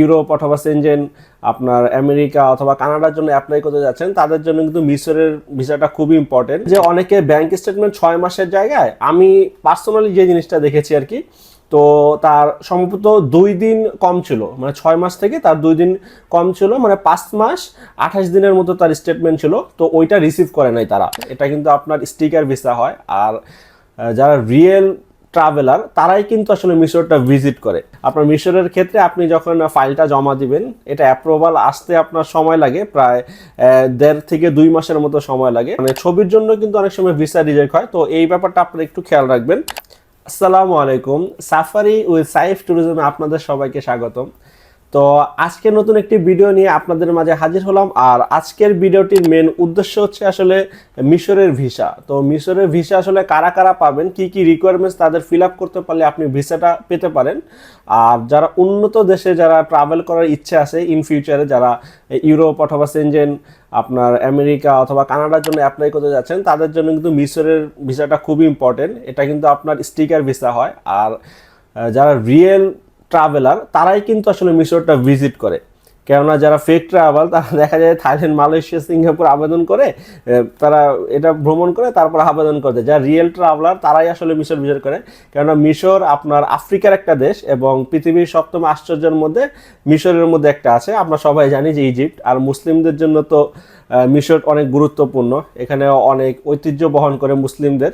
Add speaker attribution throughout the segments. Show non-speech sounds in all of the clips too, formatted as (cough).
Speaker 1: Europe অথবা Shenzhen আপনার America অথবা কানাডার জন্য অ্যাপ্লাই করতে যাচ্ছেন, তাদের জন্য কিন্তু মিশরের ভিসাটা খুবই ইম্পর্টেন্ট যে অনেকে ব্যাংক স্টেটমেন্ট ছয় মাসের জায়গায়, আমি পার্সোনালি যে জিনিসটা দেখেছি আর কি, তো তার সম্ভবত দুই দিন কম ছিল মানে ছয় মাস থেকে তার দুই দিন কম ছিল মানে পাঁচ মাস, আঠাশ দিনের মতো তার স্টেটমেন্ট ছিল, তো ওইটা রিসিভ করে নাই তারা। এটা কিন্তু আপনার স্টিকার ভিসা হয়, আর যারা রিয়েল ট্রাভেলার তারাই কিন্তু আসলে মিশরটা ভিজিট করে। আপনার মিশরের ক্ষেত্রে আপনি যখন ফাইলটা জমা দিবেন, এটা অ্যাপ্রুভাল আসতে আপনার সময় লাগে, প্রায় দেড় থেকে দুই মাসের মতো সময় লাগে। মানে ছবির জন্য কিন্তু অনেক সময় ভিসা রিজেক্ট হয়, তো এই ব্যাপারটা আপনারা একটু খেয়াল রাখবেন। আসসালামু আলাইকুম সাফারি উইথ সাইফ ট্যুরিজমে আপনাদের সবাইকে স্বাগতম। তো আজকে নতুন একটি ভিডিও নিয়ে আপনাদের মাঝে হাজির হলাম। আর আজকের ভিডিওটির মেন উদ্দেশ্য হচ্ছে আসলে মিশরের ভিসা তো মিশরের ভিসা আসলে কারা কারা পাবেন, কি কি রিকোয়ারমেন্টস তাদের ফিল আপ করতে পারলে আপনি ভিসাটা পেতে পারেন। আর যারা উন্নত দেশে যারা ট্রাভেল করার ইচ্ছে আছে ইন ফিউচারে যারা ইউরোপ অথবা সেনজেন আপনার আমেরিকা অথবা কানাডার জন্য অ্যাপ্লাই করতে যাচ্ছেন, তাদের জন্য কিন্তু মিশরের ভিসাটা খুবই ইম্পর্টেন্ট এটা কিন্তু আপনার স্টিকার ভিসা হয়। আর যারা রিয়েল ট্রাভেলার তারাই কিন্তু আসলে মিশরটা ভিজিট করে। কেননা যারা ফেক ট্রাভেল তারা দেখা যায় থাইল্যান্ড, মালয়েশিয়া, সিঙ্গাপুর আবেদন করে তারা এটা ভ্রমণ করে, তারপর আবেদন করে দেয়। যারা রিয়েল ট্রাভেলার তারাই আসলে মিশর ভিজিট করে। কেননা মিশর আপনার আফ্রিকার একটা দেশ এবং পৃথিবীর সপ্তম আশ্চর্যের মধ্যে মিশরের মধ্যে একটা আছে। আমরা সবাই জানি যে ইজিপ্ট আর মুসলিমদের জন্য তো মিশর অনেক গুরুত্বপূর্ণ। এখানে অনেক ঐতিহ্য বহন করে মুসলিমদের।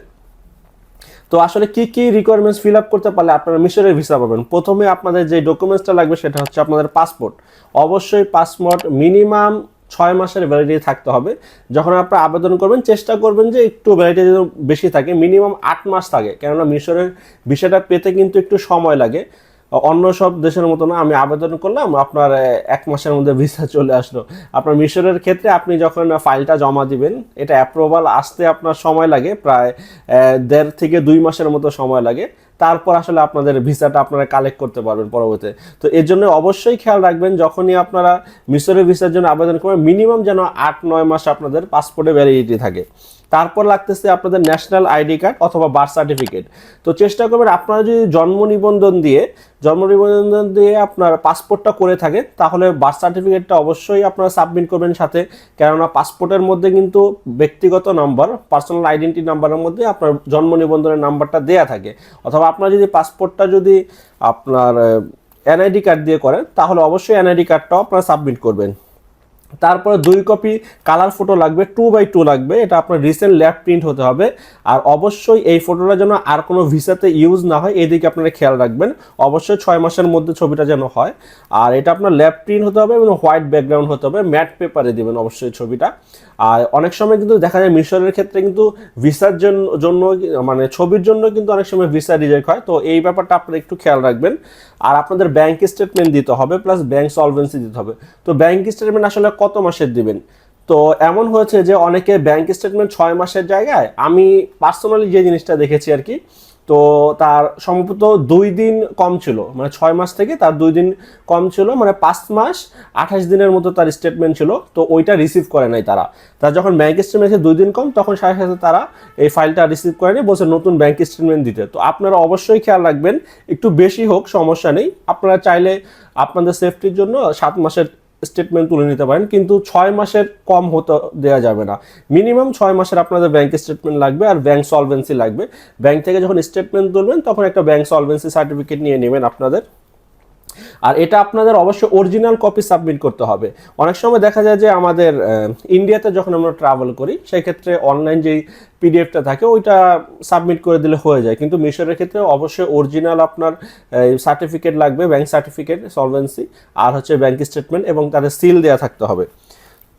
Speaker 1: তো আসলে কি কি রিকোয়ারমেন্টস ফিল আপ করতে পারলে আপনারা মিশরের ভিসা পাবেন? প্রথমে আপনাদের যে ডকুমেন্টসটা লাগবে সেটা হচ্ছে আপনাদের পাসপোর্ট অবশ্যই পাসপোর্ট মিনিমাম ছয় মাসের ভ্যালিডিটি থাকতে হবে। যখন আপনারা আবেদন করবেন, চেষ্টা করবেন যে একটু ভ্যালিডিটি যেন বেশি থাকে। মিনিমাম আট মাস থাকে। কেননা মিশরের ভিসাটা পেতে কিন্তু একটু সময় লাগে। অন্য সব দেশের মতো না, আমি আবেদন করলাম, আপনার এক মাসের মধ্যে ভিসা চলে আসলো। আপনার মিশরের ক্ষেত্রে আপনি যখন ফাইলটা জমা দিবেন, এটা অ্যাপ্রুভাল আসতে আপনার সময় লাগে, প্রায় দেড় থেকে দুই মাসের মতো সময় লাগে। তারপর আসলে আপনাদের ভিসাটা আপনারা কালেক্ট করতে পারবেন পরবর্তীতে। তো এর জন্য অবশ্যই খেয়াল রাখবেন, যখনই আপনারা মিশরের ভিসার জন্য আবেদন করবেন মিনিমাম যেন আট, নয় মাস আপনাদের পাসপোর্টে ভ্যালিডিটি থাকে। তারপর লাগতেছে আপনাদের ন্যাশনাল আইডি কার্ড অথবা বার্থ সার্টিফিকেট তো চেষ্টা করবেন আপনারা যদি জন্ম নিবন্ধন দিয়ে, জন্ম নিবন্ধন দিয়ে আপনার পাসপোর্টটা করে থাকে তাহলে বার্থ সার্টিফিকেটটা অবশ্যই আপনারা সাবমিট করবেন সাথে। কেননা পাসপোর্টের মধ্যে কিন্তু ব্যক্তিগত নাম্বার পার্সোনাল আইডেন্টি নাম্বারের মধ্যে আপনার জন্ম নিবন্ধনের নাম্বারটা দেয়া থাকে। অথবা আপনার যদি পাসপোর্টটা যদি আপনার এনআইডি কার্ড দিয়ে করেন, তাহলে অবশ্যই এনআইডি কার্ডটাও আপনারা সাবমিট করবেন। তারপরে দুই কপি কালার ফটো লাগবে টু বাই টু লাগবে, এটা আপনার রিসেন্ট ল্যাব প্রিন্ট হতে হবে। আর অবশ্যই এই ফটোটা যেন আর কোনো ভিসাতে ইউজ না হয়, এদিকে আপনারা খেয়াল রাখবেন। অবশ্যই ছয় মাসের মধ্যে ছবিটা যেন হয়। আর এটা আপনার ল্যাব প্রিন্ট হতে হবে এবং হোয়াইট ব্যাকগ্রাউন্ড হতে হবে ম্যাট পেপারে দিবেন অবশ্যই ছবিটা। আর অনেক সময় কিন্তু দেখা যায় মিশরের ক্ষেত্রে কিন্তু ভিসার জন্য জন্য মানে ছবির জন্য কিন্তু অনেক সময় ভিসা রিজেক্ট হয়। তো এই ব্যাপারটা আপনারা একটু খেয়াল রাখবেন। আর আপনাদের ব্যাংক স্টেটমেন্ট দিতে হবে প্লাস ব্যাংক সলভেন্সি দিতে হবে। তো ব্যাংক স্টেটমেন্ট আসলে কত মাসের দিবেন? তো এমন হয়েছে যে অনেকে ব্যাংক স্টেটমেন্ট ছয় মাসের জায়গায়, আমি পার্সোনালি যে জিনিসটা দেখেছি আর কি তো তার সম্ভবত দুই দিন কম ছিল। মানে ছয় মাস থেকে তার দুই দিন কম ছিল। মানে পাঁচ মাস, আঠাশ দিনের মতো তার স্টেটমেন্ট ছিল। তো ওইটা রিসিভ করে নাই তারা। তার যখন ব্যাংক স্টেটমেন্ট দুই দিন কম, তখন সাথে সাথে তারা এই ফাইলটা রিসিভ করে নেই বলছে নতুন ব্যাংক স্টেটমেন্ট দিতে। তো আপনারা অবশ্যই খেয়াল রাখবেন, একটু বেশি হোক, সমস্যা নেই। আপনারা চাইলে আপনাদের সেফটির জন্য সাত মাসের স্টেটমেন্ট তুলে নিতে পারেন, কিন্তু ছয় মাসের কম হতে দেওয়া যাবে না। মিনিমাম ছয় মাসের আপনাদের ব্যাংক স্টেটমেন্ট লাগবে আর ব্যাংক সলভেন্সি লাগবে। ব্যাংক থেকে যখন স্টেটমেন্ট তুলবেন, তখন একটা ব্যাংক সলভেন্সি সার্টিফিকেট নিয়ে নেবেন আপনাদের। আর এটা আপনাদের অবশ্যই অরিজিনাল কপি সাবমিট করতে হবে। অনেক সময় দেখা যায় যে আমাদের ইন্ডিয়াতে যখন আমরা ট্রাভেল করি, সেই ক্ষেত্রে অনলাইন যেই পিডিএফটা থাকে, ওইটা সাবমিট করে দিলে হয়ে যায়। কিন্তু মিশরের ক্ষেত্রে অবশ্যই অরিজিনাল আপনার সার্টিফিকেট লাগবে ব্যাংক সার্টিফিকেট সলভেন্সি আর হচ্ছে ব্যাংক স্টেটমেন্ট এবং তাদের সিল দেওয়া থাকতে হবে।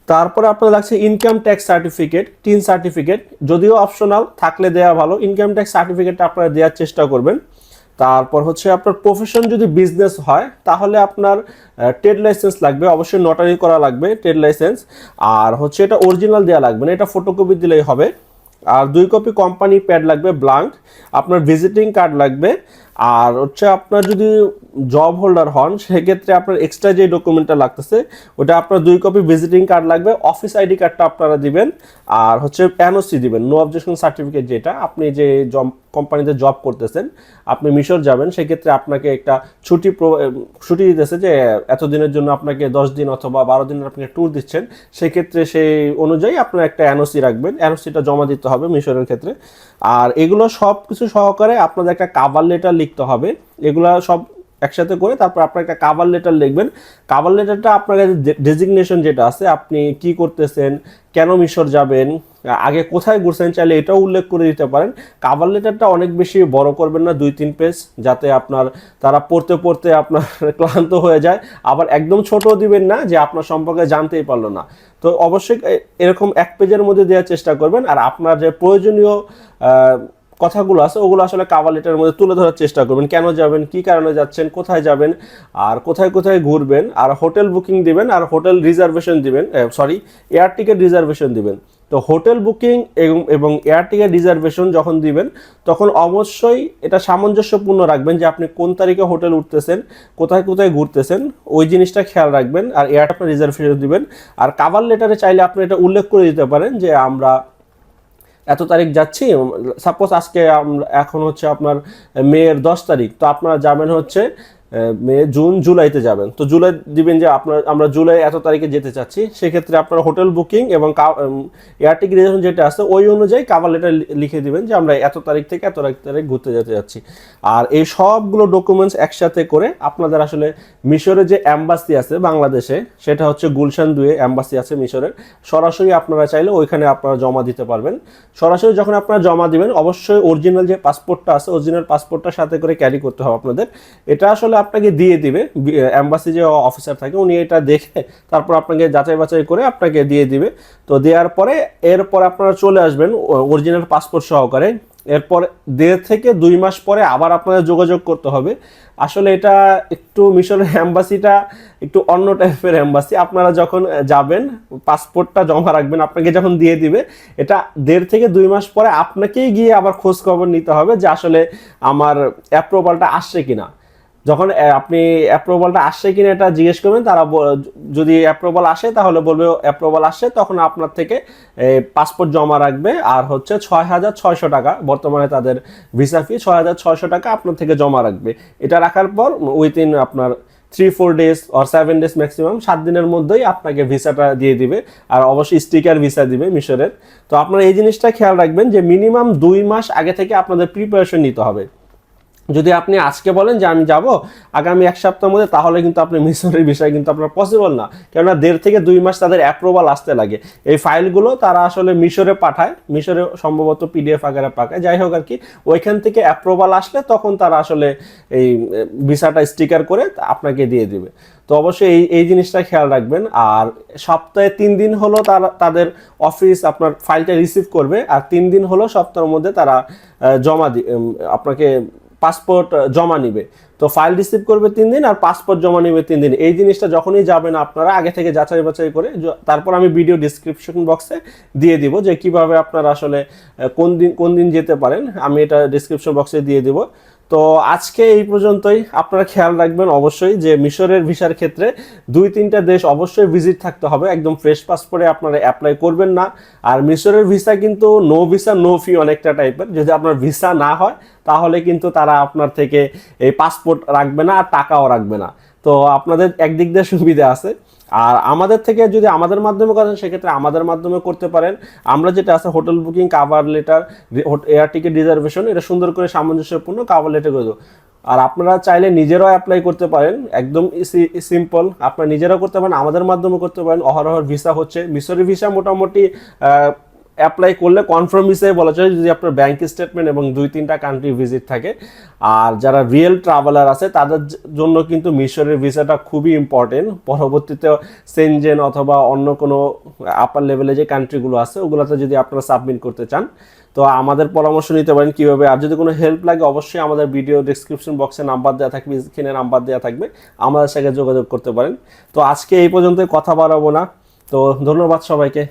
Speaker 1: তারপরে আপনার লাগছে income tax certificate TIN certificate যদিও অপশনাল থাকলে দেওয়া ভালো। ইনকাম ট্যাক্স সার্টিফিকেটটা আপনারা দেওয়ার চেষ্টা করবেন। তারপর হচ্ছে আপনার প্রফেশন যদি বিজনেস হয়, তাহলে আপনার ট্রেড লাইসেন্স লাগবে। অবশ্যই নোটারি করা লাগবে ট্রেড লাইসেন্স আর হচ্ছে এটা অরিজিনাল দেওয়া লাগবে না, এটা ফটোকপি দিলেই হবে। আর দুই কপি কোম্পানি প্যাড লাগবে ব্লাঙ্ক আপনার ভিজিটিং কার্ড লাগবে। আর হচ্ছে আপনার যদি জব হোল্ডার হন, সেক্ষেত্রে আপনার এক্সট্রা যে ডকুমেন্টটা লাগতেছে, ওটা আপনার দুই কপি ভিজিটিং কার্ড লাগবে অফিস আইডি কার্ডটা আপনারা দিবেন, আর হচ্ছে এনওসি দিবেন নো অবজেকশন সার্টিফিকেট যেটা, আপনি যে জব কোম্পানিতে জব করতেছেন, আপনি মিশর যাবেন, সেক্ষেত্রে আপনাকে একটা ছুটি ছুটি দিতেছে যে এতদিনের জন্য আপনাকে দশ দিন অথবা বারো দিনের আপনাকে ট্যুর দিচ্ছেন, সেক্ষেত্রে সেই অনুযায়ী আপনার একটা এনওসি রাখবেন এনওসিটা জমা দিতে হবে মিশরের ক্ষেত্রে। আর এগুলো সব কিছু সহকারে আপনাদের একটা কাভার লেটার লিখতে হবে। এগুলা সব একসাথে করে তারপর আপনার একটা কাভার লেটার লিখবেন। কাভার লেটারটা আপনার কাছে ডেজিগনেশন যেটা আছে, আপনি কি করতেছেন, কেন মিশর যাবেন, আগে কোথায় ঘুরছেন চাইলে এটাও উল্লেখ করে দিতে পারেন। কাভার লেটারটা অনেক বেশি বড় করবেন না, দুই, তিন পেজ যাতে আপনার তারা পড়তে পড়তে আপনার (laughs) ক্লান্ত হয়ে যায়। আবার একদম ছোটও দিবেন না যে আপনার সম্পর্কে জানতেই পারল না। তো অবশ্যই এরকম এক পেজের মধ্যে দেওয়ার চেষ্টা করবেন। আর আপনার যে প্রয়োজনীয় কথাগুলো আছে, ওগুলো আসলে কাভার লেটারের মধ্যে তুলে ধরার চেষ্টা করবেন। কেন যাবেন, কি কারণে যাচ্ছেন, কোথায় যাবেন, আর কোথায় কোথায় ঘুরবেন, আর হোটেল বুকিং দিবেন, আর হোটেল রিজার্ভেশন দিবেন সরি এয়ার টিকিট রিজার্ভেশন দিবেন। তো হোটেল বুকিং এবং এয়ার টিকিট রিজার্ভেশন যখন দিবেন, তখন অবশ্যই এটা সামঞ্জস্যপূর্ণ রাখবেন যে আপনি কোন তারিখে হোটেল উঠতেছেন, কোথায় কোথায় ঘুরতেছেন, ওই জিনিসটা খেয়াল রাখবেন, আর এয়ার আপনার রিজার্ভেশন দিবেন। আর কাভার লেটারে চাইলে আপনি এটা উল্লেখ করে দিতে পারেন যে আমরা এত তারিখ যাচ্ছি সাপোজ আজকে এখন হচ্ছে আপনার মেয়ের দশ তারিখ, তো আপনারা যাবেন হচ্ছে মে, জুন, জুলাইতে যাবেন। তো জুলাই দিবেন যে আপনার, আমরা জুলাই এত তারিখে যেতে চাচ্ছি, সেক্ষেত্রে আপনার হোটেল বুকিং এবং এয়ার টিকিট রিজার্ভেশন যেটা আছে, ওই অনুযায়ী কাভার লেটার লিখে দিবেন যে আমরা এত তারিখ থেকে এত তারিখ ঘুরতে যেতে যাচ্ছি। আর এই সবগুলো ডকুমেন্টস একসাথে করে আপনাদের আসলে মিশরে যে অ্যাম্বাসি আছে বাংলাদেশে, সেটা হচ্ছে গুলশান দুয়ে অ্যাম্বাসি আছে মিশরের। সরাসরি আপনারা চাইলে ওইখানে আপনারা জমা দিতে পারবেন। সরাসরি যখন আপনারা জমা দিবেন, অবশ্যই অরিজিনাল যে পাসপোর্টটা আছে অরিজিনাল পাসপোর্টটা সাথে করে ক্যারি করতে হবে আপনাদের। এটা আসলে আপনাকে দিয়ে দিবে। অ্যাম্বাসি যে অফিসার থাকে, উনি এটা দেখে তারপর আপনাকে যাচাই বাছাই করে আপনাকে দিয়ে দিবে। তো দেওয়ার পরে, এরপর আপনারা চলে আসবেন অরিজিনাল পাসপোর্ট সহকারে। এরপর দেড় থেকে দুই মাস পরে আবার আপনাদের যোগাযোগ করতে হবে। আসলে এটা একটু মিশরের অ্যাম্বাসিটা একটু অন্য টাইপের অ্যাম্বাসি আপনারা যখন যাবেন পাসপোর্টটা জমা রাখবেন, আপনাকে যখন দিয়ে দিবে, এটা দেড় থেকে দুই মাস পরে আপনাকেই গিয়ে আবার খোঁজ খবর নিতে হবে যে আসলে আমার অ্যাপ্রুভালটা আসছে কিনা। যখন আপনি অ্যাপ্রুভালটা আসছে কিনা এটা জিজ্ঞেস করবেন, তারা যদি অ্যাপ্রুভাল আসে তাহলে বলবে অ্যাপ্রুভাল আসে তখন আপনার থেকে পাসপোর্ট জমা রাখবে, আর হচ্ছে ছয় হাজার ছয়শো টাকা, বর্তমানে তাদের ভিসা ফি ছয় হাজার ছয়শো টাকা আপনার থেকে জমা রাখবে। এটা রাখার পর উইথিন আপনার three four days or seven days maximum সাত দিনের মধ্যেই আপনাকে ভিসাটা দিয়ে দিবে, আর অবশ্যই স্টিকার ভিসা দিবে মিশরের। তো আপনারা এই জিনিসটা খেয়াল রাখবেন যে মিনিমাম দুই মাস আগে থেকে আপনাদের প্রিপারেশন নিতে হবে। যদি আপনি আজকে বলেন যে আমি যাব আগামী এক সপ্তাহের মধ্যে, তাহলে কিন্তু আপনি মিশরের বিষয় কিন্তু আপনার পসিবল না। কেননা দেড় থেকে দুই মাস তাদের অ্যাপ্রুভাল আসতে লাগে। এই ফাইলগুলো তারা আসলে মিশরে পাঠায়, মিশরে সম্ভবত পিডিএফ আকারে পাকায় যাই হোক আর কি, ওইখান থেকে অ্যাপ্রুভাল আসলে তখন তারা আসলে এই ভিসাটা স্টিকার করে আপনাকে দিয়ে দিবে। তো অবশ্যই এই এই জিনিসটা খেয়াল রাখবেন। আর সপ্তাহে তিন দিন হলো তারা, তাদের অফিস আপনার ফাইলটা রিসিভ করবে। আর তিন দিন হলো সপ্তাহের মধ্যে তারা জমা আপনাকে পাসপোর্ট জমা নিবে। তো ফাইল রিসিভ করবে তিন দিন আর পাসপোর্ট জমা নিবে তিন দিন। এই জিনিসটা যখনই যাবেন আপনারা, আগে থেকে যাচাই বাছাই করে তারপর আমি ভিডিও ডিসক্রিপশন বক্সে দিয়ে দিব যে কীভাবে আপনারা আসলে কোন দিন কোন দিন যেতে পারেন। আমি এটা ডিসক্রিপশন বক্সে দিয়ে দিব। তো আজকে এই পর্যন্তই। আপনারা খেয়াল রাখবেন অবশ্যই যে মিশরের ভিসার ক্ষেত্রে দুই তিনটা দেশ অবশ্যই ভিজিট থাকতে হবে। একদম ফ্রেশ পাসপোর্টে আপনারা অ্যাপ্লাই করবেন না। আর মিশরের ভিসা কিন্তু নো ভিসা নো ফি অনেকটা টাইপের যদি আপনার ভিসা না হয়, তাহলে কিন্তু তারা আপনার থেকে এই পাসপোর্ট রাখবে না, আর টাকাও রাখবে না। তো আপনাদের একদিক দিয়ে সুবিধা আছে। আর আমাদের থেকে যদি আমাদের মাধ্যমে করেন, সেক্ষেত্রে আমাদের মাধ্যমে করতে পারেন। আমরা যেটা আছে hotel booking cover letter air ticket reservation এটা সুন্দর করে সামঞ্জস্যপূর্ণ কাভার লেটার করে দেবো। আর আপনারা চাইলে নিজেরাও অ্যাপ্লাই করতে পারেন। একদম সিম্পল আপনারা নিজেরাও করতে পারেন, আমাদের মাধ্যমে করতে পারেন। অহরহর ভিসা হচ্ছে। মিশরের ভিসা মোটামুটি অ্যাপ্লাই করলে কনফার্ম হিসেবে বলা যায় যদি আপনার ব্যাংক স্টেটমেন্ট এবং দুই তিনটা কান্ট্রি ভিজিট থাকে। আর যারা রিয়েল ট্রাভেলার আছে, তাদের জন্য কিন্তু মিশরের ভিসাটা খুবই ইম্পর্টেন্ট পরবর্তীতে সেনজেন অথবা অন্য কোনো আপার লেভেলে যে কান্ট্রিগুলো আছে, ওগুলোতে যদি আপনারা সাবমিট করতে চান, তো আমাদের পরামর্শ নিতে পারেন কীভাবে। আর যদি কোনো হেল্প লাগে, অবশ্যই আমাদের ভিডিও ডিসক্রিপশন বক্সে নাম্বার দেওয়া থাকবে স্ক্রিনে নাম্বার দেওয়া থাকবে। আমাদের সাথে যোগাযোগ করতে পারেন। তো আজকে এই পর্যন্ত কথা বাড়াবো না। তো ধন্যবাদ সবাইকে।